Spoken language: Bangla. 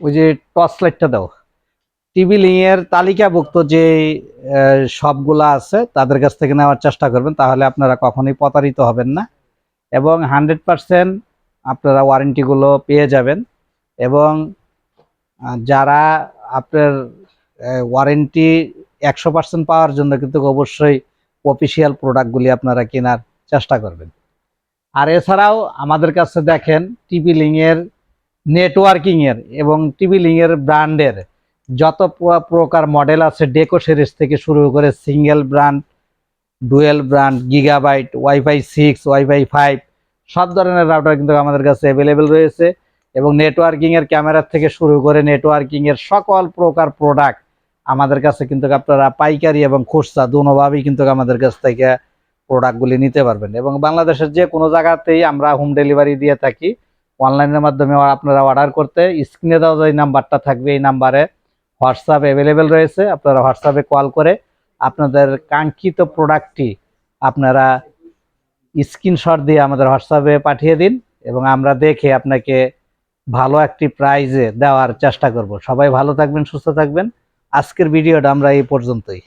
ওই যে টর্চ লাইটটা দাও। টিভি লিংয়ের তালিকাভুক্ত যে সবগুলা আছে, তাদের কাছ থেকে নেওয়ার চেষ্টা করবেন, তাহলে আপনারা কখনোই প্রতারিত হবেন না। এবং হান্ড্রেড পারসেন্ট আপনারা ওয়ারেন্টিগুলো পেয়ে যাবেন। এবং যারা আপনার ওয়ারেন্টি একশো পার্সেন্ট পাওয়ার জন্য কিন্তু অবশ্যই অফিসিয়াল প্রোডাক্টগুলি আপনারা কেনার চেষ্টা করবেন। আর এছাড়াও আমাদের কাছে দেখেন, টিভি লিংয়ের নেটওয়ার্কিংয়ের এবং টিভি লিংয়ের ব্র্যান্ডের যত প্র- প্রকার মডেল আছে ডেকো সিরিজ থেকে শুরু করে single brand dual brand Gigabyte wifi six wifi five সব ধরনের রাউটার কিন্তু আমাদের কাছে অ্যাভেলেবেল রয়েছে এবং নেটওয়ার্কিংয়ের ক্যামেরা থেকে শুরু করে নেটওয়ার্কিংয়ের সকল প্রকার প্রোডাক্ট আমাদের কাছে কিন্তু আপনারা পাইকারি এবং খুচরা দুনোভাবেই কিন্তু আমাদের কাছ থেকে প্রোডাক্টগুলি নিতে পারবেন। এবং বাংলাদেশের যে কোনো জায়গাতেই আমরা হোম ডেলিভারি দিয়ে থাকি। অনলাইনের মাধ্যমে আপনারা অর্ডার করতে স্ক্রিনে দেওয়া যে নাম্বারটা থাকবে, এই নাম্বারে হোয়াটসঅ্যাপ অ্যাভেলেবেল রয়েছে। আপনারা হোয়াটসঅ্যাপে কল করে আপনাদের কাঙ্ক্ষিত প্রোডাক্টটি আপনারা স্ক্রিনশট দিয়ে আমাদের হোয়াটসঅ্যাপে পাঠিয়ে দিন এবং আমরা দেখে আপনাকে ভালো একটি প্রাইজে দেওয়ার চেষ্টা করব। সবাই ভালো থাকবেন, সুস্থ থাকবেন। আজকের ভিডিওটা আমরা এই পর্যন্তই।